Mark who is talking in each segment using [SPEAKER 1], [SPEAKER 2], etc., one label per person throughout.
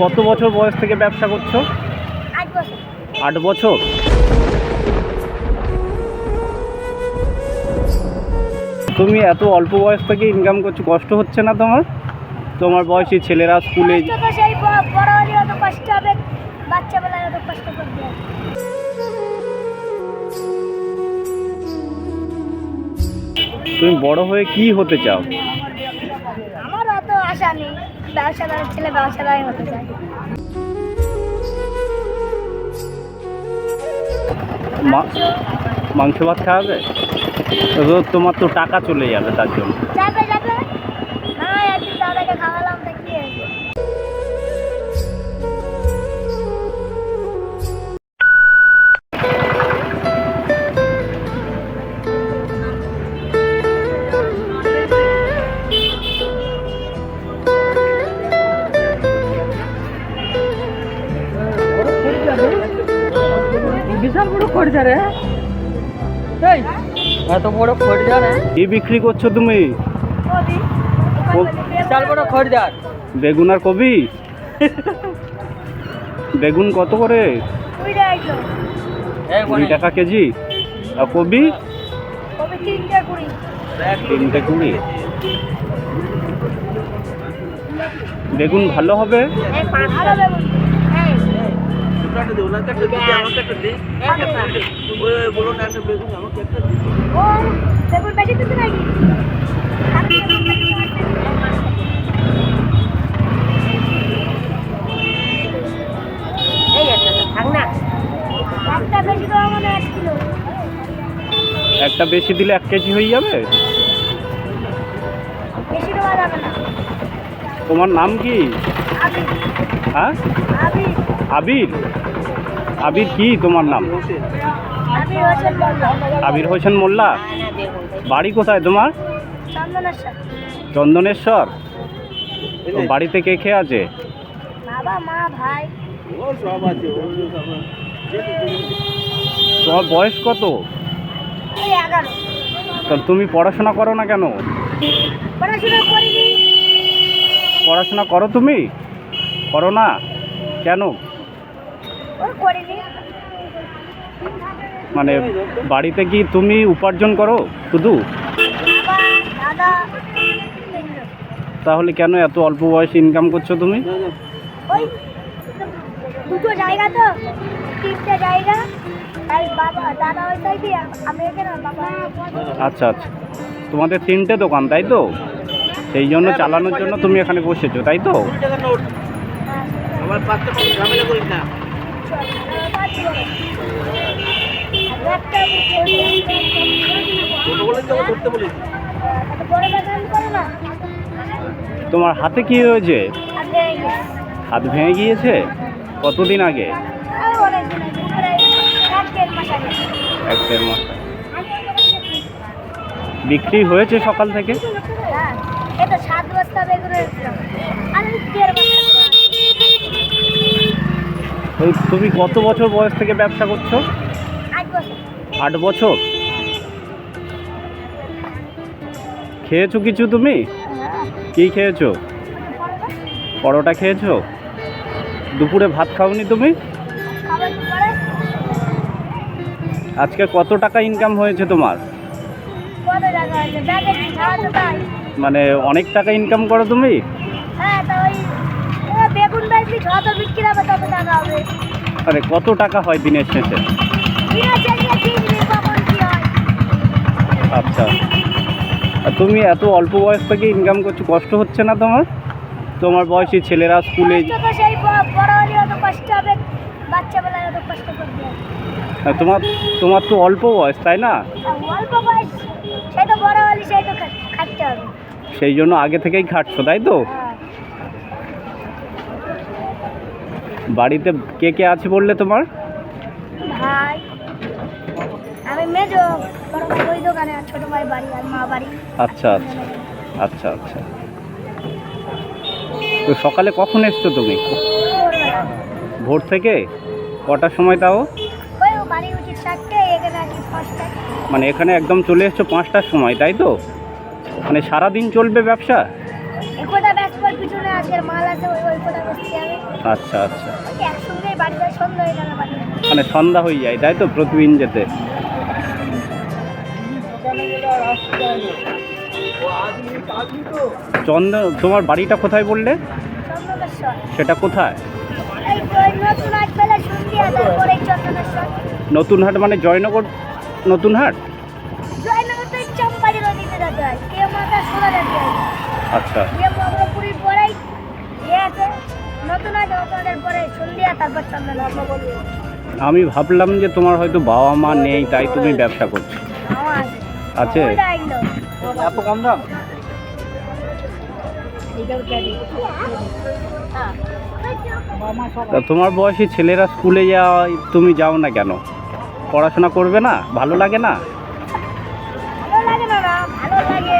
[SPEAKER 1] কত বছর বয়স থেকে ব্যবসা করছ?
[SPEAKER 2] আট বছর।
[SPEAKER 1] তুমি এত অল্প বয়স থেকে ইনকাম করছ কষ্ট হচ্ছে না তোমার? তোমার বয়সী ছেলেরা স্কুলে তুমি বড় হয়ে কি হতে চাও?
[SPEAKER 2] আশা নেই ব্যবসাদার, ছেলে ব্যবসাদারই হতে চায়
[SPEAKER 1] মাংস ভাত খাওয়াবে? তোমার তো টাকা চলে যাবে তার জন্য।
[SPEAKER 3] খরচা রে এই এত বড় খরচা রে
[SPEAKER 1] কি বিক্রি করছ তুমি?
[SPEAKER 3] বিশাল বড় খরচার
[SPEAKER 1] বেগুন আর কবি বেগুন কত করে?
[SPEAKER 2] কুড়ি টাকা
[SPEAKER 1] কেজি। আর কবি
[SPEAKER 2] তিনটে কুড়ি।
[SPEAKER 1] বেগুন ভালো হবে?
[SPEAKER 2] বেশি নাকি এই একটা না। একটা বেশি দেওয়া মানে
[SPEAKER 1] একটা বেশি দিলে এক কেজি হয়ে যাবে?
[SPEAKER 2] বেশি দেওয়া যাবে না।
[SPEAKER 1] তোমার নাম কি? হ্যাঁ? আবির। আবির কি তোমার নাম? আবির হোসেন মোল্লা। বাড়ি কোথায় তোমার?
[SPEAKER 2] চন্দনেশ্বর।
[SPEAKER 1] বাড়িতে কে কে আছে? তোমার বয়স কত? তুমি পড়াশোনা করো না কেন?
[SPEAKER 2] পড়াশোনা করিনি।
[SPEAKER 1] পড়াশোনা করো তুমি? করো না? কেন? মানে বাড়িতে কি তুমি উপার্জন করো শুধু। তাহলে কেন এত অল্প বয়সে ইনকাম করছ তুমি?
[SPEAKER 2] দুটো জায়গা তো তিনটে জায়গা।
[SPEAKER 1] আচ্ছা আচ্ছা। তোমাদের তিনটে দোকান তাই তো? সেই জন্য চালানোর জন্য তুমি এখানে বসেছো, তাই তো? তোমার হাতে কি হয়েছে? হাত ভেঙে গিয়েছে? কতদিন আগে?
[SPEAKER 2] এক দেড় মাস
[SPEAKER 1] বিক্রি হয়েছে সকাল থেকে?
[SPEAKER 2] এই সাত বস্তা বেগুন
[SPEAKER 1] তুমি কত বছর বয়স থেকে ব্যবসা করছ?
[SPEAKER 2] আট বছর।
[SPEAKER 1] খেয়েছো কিছু তুমি? কি খেয়েছো? পরোটা খেয়েছো? দুপুরে ভাত খাওনি তুমি? আজকে কত টাকা ইনকাম হয়েছে তোমার? মানে অনেক টাকা ইনকাম করো তুমি?
[SPEAKER 2] হ্যাঁ তো ওই বেগুন বেচবি যত বিক্রি হবে তত টাকা হবে।
[SPEAKER 1] আরে কত টাকা হয় দিনের শেষে? আচ্ছা। আর তুমি এত অল্প বয়স থেকে ইনকাম করছ কষ্ট হচ্ছে না তোমার? তোমার বয়সী ছেলেরা স্কুলে তোমার তোমার তো অল্প বয়স তাই না?
[SPEAKER 2] অল্প বয়স সেই তো বড় হলে সেই তো খা- খাটতে হবে।
[SPEAKER 1] সেই জন্য আগে থেকেই খাটছো তাই তো? বাড়িতে কে কে আছে বললে তোমার?
[SPEAKER 2] ভাই আমি মেজো বড় ভাই ওই দোকানে আর ছোট ভাই বাড়ি আর মা বাড়ি।
[SPEAKER 1] আচ্ছা আচ্ছা আচ্ছা আচ্ছা। তো সকালে কখন এসছো তুমি? ভোর থেকে? কটার সময় তাও? মানে এখানে একদম চলে এসছো পাঁচটার সময় তাই তো? মানে সারা দিন চলবে ব্যবসা?
[SPEAKER 2] এ কোটা পিছনে আজকের মাল আছে ওই ওই কোটা বসতে হবে
[SPEAKER 1] আচ্ছা। আচ্ছা
[SPEAKER 2] একসঙ্গে বাড়ি যায় সন্ধ্যা হয়ে গেল বাড়ি।
[SPEAKER 1] মানে সন্ধ্যা হয়ে যায় তাই তো প্রতিদিন যেতে? চন্দ্র তোমার বাড়িটা কোথায় বললে? সেটা কোথায়?
[SPEAKER 2] নতুন
[SPEAKER 1] হাট মানে জয়নগর নতুন হাট? আচ্ছা।
[SPEAKER 2] যে মগরপুরীর পরেই ইয়ে আছে নতুন আছে নতুনের পরে সন্ধ্যা তারপর চন্দনেশ্বর
[SPEAKER 1] আমি ভাবলাম যে তোমার হয়তো বাবা মা নেই তাই তুমি ব্যবসা করছ। আছে। এত কম দাম? তা তোমার বয়সী ছেলেরা স্কুলে যাওয়া তুমি যাও না কেন? পড়াশোনা করবে না? ভালো লাগে না?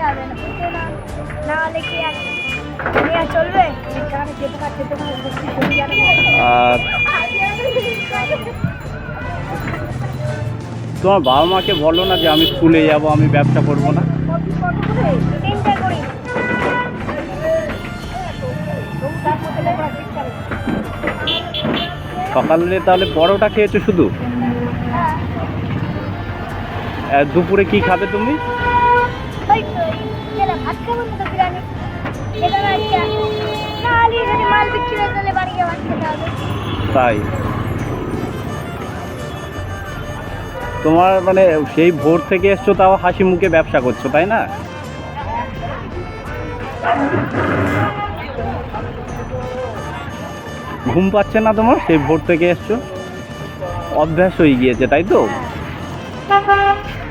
[SPEAKER 2] হবে না না হলে কি আর চলবে? তোমার বুদ্ধি
[SPEAKER 1] আর তোমার বাবা মাকে বলো না যে আমি স্কুলে যাব আমি ব্যবসা করব না? সকালে তাহলে বড়টা খেয়েছো শুধু?
[SPEAKER 2] হ্যাঁ।
[SPEAKER 1] দুপুরে কি খাবে তুমি?
[SPEAKER 2] এরা ভাত খাব না তো বিরিয়ানি সেখানে আজকে না হলে যদি মাল বিক্রি হয়ে তাহলে বাড়ি গিয়ে ভাত খেতে হবে
[SPEAKER 1] তাই? তোমার মানে সেই ভোর থেকে এসছো তাও হাসি মুখে ব্যবসা করছ তাই না? ঘুম পাচ্ছে না তোমার? সেই ভোর থেকে এসছো? অভ্যাস হয়ে গিয়েছে তাই তো?
[SPEAKER 2] গেলো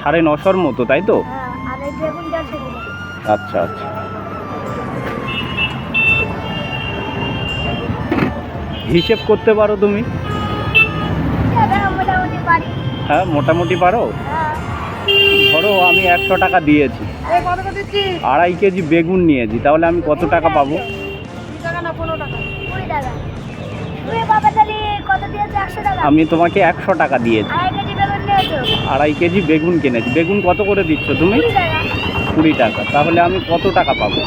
[SPEAKER 2] সাড়ে
[SPEAKER 1] নশোর মতো, তাই তো? আচ্ছা আচ্ছা। হিসেব করতে পারো তুমি? হ্যাঁ মোটামুটি পারো? ধরো আমি একশো টাকা দিয়েছি। আড়াই কেজি বেগুন নিয়েছি, তাহলে আমি কত টাকা পাবো? আমি তোমাকে একশো টাকা দিয়েছি।
[SPEAKER 2] আড়াই কেজি বেগুন
[SPEAKER 1] কিনেছি। বেগুন কত করে দিচ্ছ তুমি?
[SPEAKER 2] কুড়ি টাকা।
[SPEAKER 1] তাহলে আমি কত টাকা পাবো?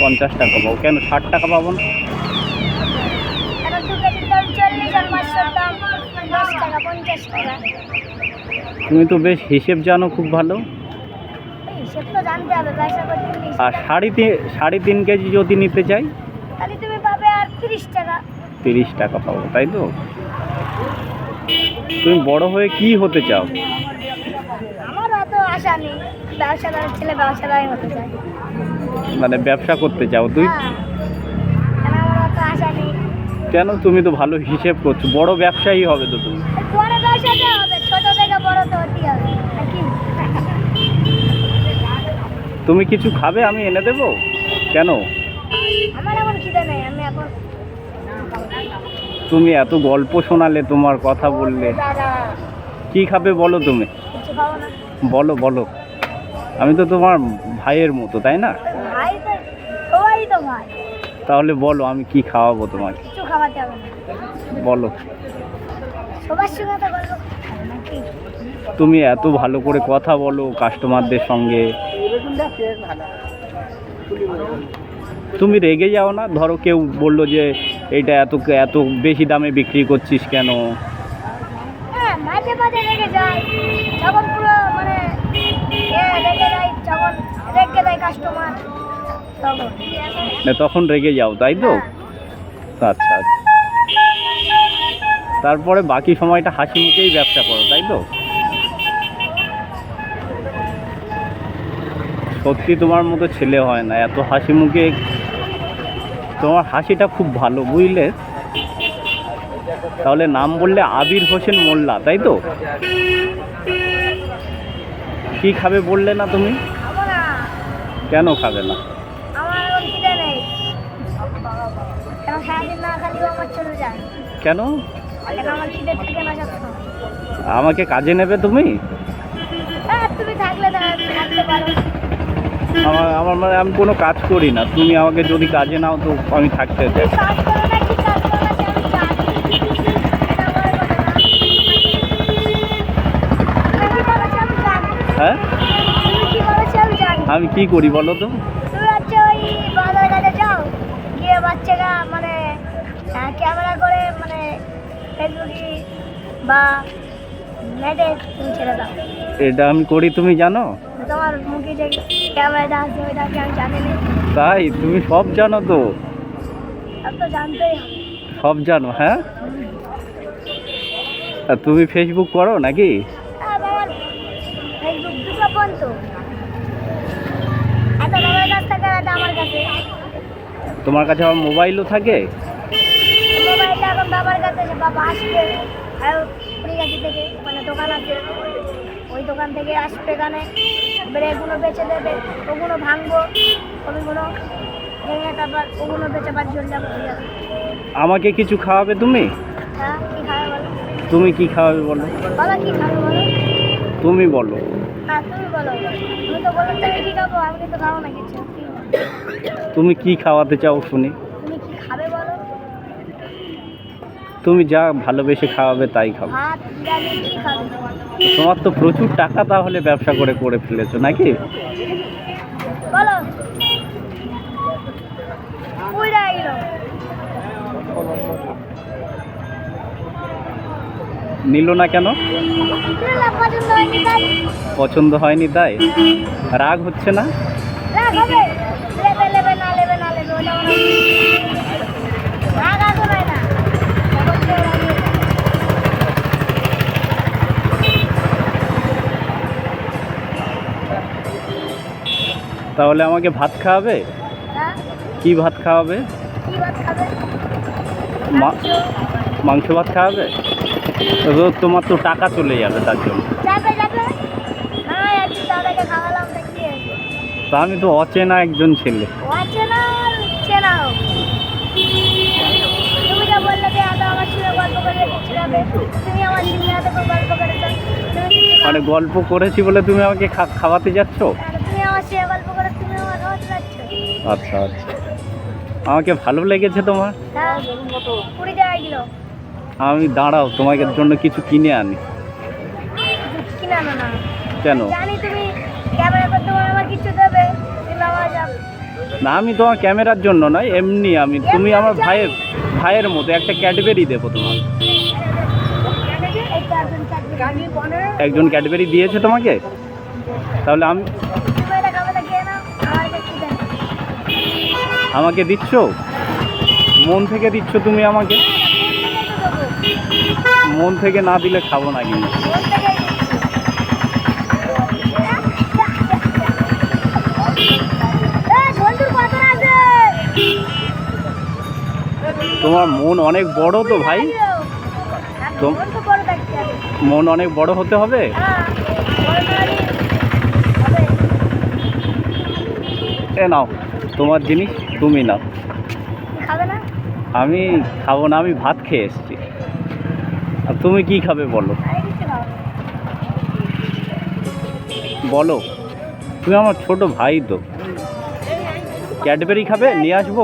[SPEAKER 2] পঞ্চাশ টাকা।
[SPEAKER 1] পাবো। কেন ষাট টাকা পাবো না? তুমি তো বেশ হিসেব জানো খুব ভালো। আর সাড়ে তিন সাড়ে তিন কেজি যদি নিতে চাই?
[SPEAKER 2] তাহলে তুমি পাবে আর তিরিশ টাকা।
[SPEAKER 1] তিরিশ টাকা পাবো তাই তো? তুমি বড় হয়ে কি হতে চাও?
[SPEAKER 2] আমার অত আশা নেই। ব্যবসাদারের ছেলে হতে চায়
[SPEAKER 1] মানে ব্যবসা করতে চাও তুই?
[SPEAKER 2] হ্যাঁ। আমার অত আশা নেই?
[SPEAKER 1] কেন তুমি তো ভালো হিসেব করছ? বড় ব্যবসায়ী হবে তো তুমি।
[SPEAKER 2] বড় ব্যবসাতে হবে ছোট থেকে বড় তো হতেই হবে। নাকি
[SPEAKER 1] তুমি কিছু খাবে আমি এনে দেবো? কেন?
[SPEAKER 2] আমার এখন খিদে নেই আমি এখন
[SPEAKER 1] তুমি এত গল্প শোনালে তোমার কথা বললে। কি খাবে বলো তুমি? বলো বলো। আমি তো তোমার ভাইয়ের মতো তাই না? তাহলে বলো আমি কি খাওয়াবো তোমাকে? বলো। তুমি এত ভালো করে কথা বলো কাস্টমারদের সঙ্গে। তুমি রেগে যাও না। ধরো কেউ বলল যে এইটা এত এত বেশি দামে বিক্রি করছিস কেন?
[SPEAKER 2] হ্যাঁ মানে তখন
[SPEAKER 1] রেগে যাও তাই তো?
[SPEAKER 2] হ্যাঁ।
[SPEAKER 1] আচ্ছা আচ্ছা। তারপরে বাকি সময়টা হাসি মুখেই ব্যবসা করো তাই তো? সত্যি তোমার মতো ছেলে হয় না, এত হাসি মুখে তোমার হাসিটা খুব ভালো, বুঝলে? তাহলে নাম বললে আবির হোসেন মোল্লা, তাই তো? কি খাবে বললে না তুমি? কেন খাবে না?
[SPEAKER 2] কেন?
[SPEAKER 1] আমাকে কাজে নেবে তুমি?
[SPEAKER 2] হ্যাঁ থাকলে পারো
[SPEAKER 1] আমার আমার মানে আমি কোনো কাজ করি না। তুমি আমাকে যদি কাজে নাও তো আমি থাকতে হ্যাঁ?
[SPEAKER 2] আমি
[SPEAKER 1] কি করি বলো তো?
[SPEAKER 2] বাচ্চারা মানে ক্যামেরা করে মানে
[SPEAKER 1] এটা আমি করি, তুমি জানো?
[SPEAKER 2] তোমার মুখে যে ক্যামেরাটা আছে ওইটাকে আমি জানি না।
[SPEAKER 1] তাই? তুমি সব জানো তো।
[SPEAKER 2] সব তো জানতেই
[SPEAKER 1] সব জানো হ্যাঁ? আর তুমি ফেসবুক করো নাকি?
[SPEAKER 2] কাছে
[SPEAKER 1] তোমার কাছে আমার মোবাইলও থাকে?
[SPEAKER 2] মোবাইলটা এখন বাবার কাছে বাবা আসবে। আর থেকে মানে দোকান আছে। ওই দোকান থেকে আসবে এখানে। এবারে এগুলো বেচে দেবে ওগুলো ভাঙবো ওগুলো ভেঙে তারপর ওগুলো বেচে বাড়ি চলে যাব হয়ে যাবে।
[SPEAKER 1] আমাকে কিছু খাওয়াবে তুমি?
[SPEAKER 2] হ্যাঁ কী খাবে বলো?
[SPEAKER 1] তুমি কি খাওয়াবে বলো?
[SPEAKER 2] বলো কী খাবে বলো?
[SPEAKER 1] তুমি বলো।
[SPEAKER 2] হ্যাঁ তুমি বলো। তুমি তো বলো তুমি কী খাব? আমি কিন্তু খাব না কিছু। বলো?
[SPEAKER 1] তুমি কি খাওয়াতে চাও শুনি
[SPEAKER 2] তুমি কি খাবে বলো
[SPEAKER 1] তুমি যা ভালোবেসে খাওয়াবে তাই খাব। তোমার তো প্রচুর টাকা তাহলে ব্যবসা করে করে ফেলেছো নাকি? নিল না কেন?
[SPEAKER 2] পছন্দ হয়নি তাই।
[SPEAKER 1] রাগ হচ্ছে না
[SPEAKER 2] রাগ হবে লেবে লেবে না লেবে না লেবে ওটা ওরা রাগ আসো নাই না তখন কেউ রাগ নেই।
[SPEAKER 1] তাহলে আমাকে ভাত খাওয়াবে?
[SPEAKER 2] হ্যাঁ।
[SPEAKER 1] কি ভাত খাওয়াবে? মাংস। ভাত খাওয়াবে? তো তোমার তো টাকা চলে যাবে তার জন্য।
[SPEAKER 2] হ্যাঁ
[SPEAKER 1] তা আমি তো অচেনা একজন ছেলে। মানে গল্প করেছি। বলে তুমি আমাকে খাওয়াতে যাচ্ছ? আচ্ছা আচ্ছা। আমাকে ভালো লেগেছে তোমার? আমি দাঁড়াও, তোমাকে জন্য কিছু কিনে আনি।
[SPEAKER 2] কিনে? না,
[SPEAKER 1] আমি তোমার ক্যামেরার জন্য নয়, এমনি আমি। তুমি আমার ভাইয়ের ভাইয়ের মতো, একটা ক্যাডবেরি দেবো তোমার একজন ক্যাডবেরি দিয়েছে তোমাকে? তাহলে আমি আমাকে দিচ্ছ? মন থেকে দিচ্ছ তুমি আমাকে? মন থেকে না দিলে খাব না কিন্তু। তোমার মন অনেক বড় তো ভাই। মন অনেক বড় হতে হবে? এ নাও, তোমার জিনিস। তুমি নাও।
[SPEAKER 2] না?
[SPEAKER 1] আমি খাব না আমি ভাত খেয়ে এসছি। আর তুমি কি খাবে বলো? বলো তুমি আমার ছোট ভাই তো। ক্যাডবেরি খাবে? নিয়ে আসব?